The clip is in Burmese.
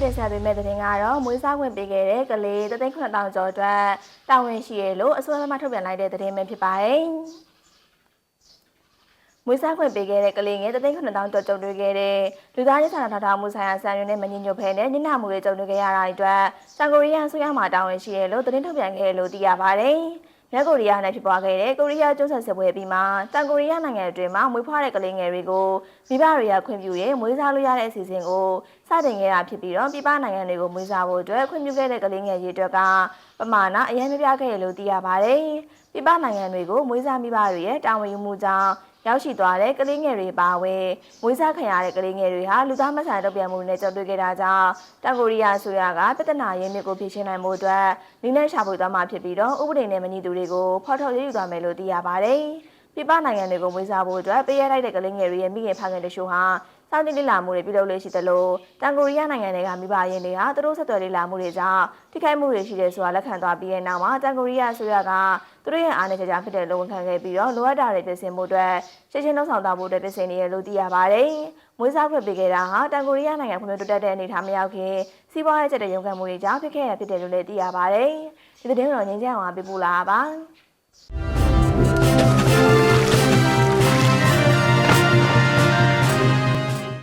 တင်ဆက်ပေးမယ့်သတင်းကတော့မွေးစားခွင့်ပေးခဲ့တဲ့ကလေး3,900ကျော်အတွက်တာဝန်ရှိရလို့အစိုးရမှထုတ်ပြန်လိုက်တဲ့သတင်းပဲဖြစ်ပါတယ်။မွေးစားခွင့်ပေးခဲ့တဲ့ကလေးငယ်3,900ကျော်ကြုံတွေ့ခဲ့တဲ့လူသားရေးစာနာထောက်ထားမှုဆိုင်ရာဆန်ရွက်နဲ့မငြင်းညွတ်ဖဲနဲ့ညနာမှုတွေကြုံတွေ့ခဲ့ရတာတွေအတွက်စံကိုရီးယားအစိုးရမှတာဝန်ရှိရလို့သတင်းထုတ်ပြန်ခဲ့တယ်လို့သိရပါတယ်။ မြောက်ကိုရီးယားနဲ့ဖြစ်ပွားခဲ့တဲ့ကိုရီးယားကျွန်းဆက်စစ်ပွဲပြီးမှတန်ကိုရီးယားနိုင်ငံအတွင်းမှာမွေးဖွားတဲ့ကလေးငယ်တွေကိုမိဘတွေကခွင့်ပြုရဲမွေးစားလို့ရတဲ့အစီအစဉ်ကိုစတင်ခဲ့တာဖြစ်ပြီးတော့ပြည်ပနိုင်ငံတွေကိုမွေးစားဖို့အတွက်ခွင့်ပြုခဲ့တဲ့ကလေးငယ်ရေးအတွက်ကပမာဏအရင်မပြခဲ့ရလို့သိရပါတယ်။ ပြည်ပနိုင်ငံတွေကိုမွေးစားမိဘတွေရဲ့တာဝန်ယူမှုကြောင့်ရောက်ရှိသွားတဲ့ကလေးငယ်တွေပါဝင်မွေးစားခံရတဲ့ကလေးငယ်တွေဟာလူသားမဆန်တော့ပြန်မှုနဲ့ကြုံတွေ့ခဲ့တာကြောင့်တောင်ကိုရီးယားအစိုးရကပြဿနာရင်းမြစ်ကိုဖြေရှင်းနိုင်မှုအတွက်နည်းနဲ့ရှာဖွေသွားမှာဖြစ်ပြီးတော့ဥပဒေနဲ့မညီသူတွေကိုဖော်ထုတ်ရေးယူသွားမယ်လို့သိရပါတယ်။ ပြည်ပနိုင်ငံတွေကိုမွေးစားဖို့အတွက်ပေးရလိုက်တဲ့ကလေးငယ်တွေရဲ့မိခင်ဖခင်တို့ရှို့ဟာစောင့်ကြည့်လေ့လာမှုတွေပြုလုပ်လို့ရှိသလိုတန်ကိုရီးယားနိုင်ငံတွေကမိဘရင်းတွေဟာသူတို့ဆက်သွယ်လေ့လာမှုတွေကြောင့်ထိခိုက်မှုတွေရှိတယ်ဆိုတာလက်ခံသွားပြီးတဲ့နောက်မှာတန်ကိုရီးယားအစိုးရကသူတို့ရဲ့အားနည်းချက်ကြောင့်ဖြစ်တဲ့လုံဝန်ခံခဲ့ပြီးတော့လိုအပ်တာတွေပြင်ဆင်မှုအတွက်ရှင်းရှင်းလုံးဆောင်သွားဖို့အတွက်ပြင်ဆင်နေရလို့သိရပါတယ်။မွေးစားခွင့်ပေးခဲ့တာဟာတန်ကိုရီးယားနိုင်ငံဖွံ့ဖြိုးတိုးတက်တဲ့အနေအထားမရောက်ခင်စီးပွားရေးချက်တဲ့ရုံးကန်မှုတွေကြောင့်ဖြစ်ခဲ့ရဖြစ်တယ်လို့လည်းသိရပါတယ်။ဒီသတင်းတော်ငင်းချမ်းအောင်ပေးပို့လာပါ။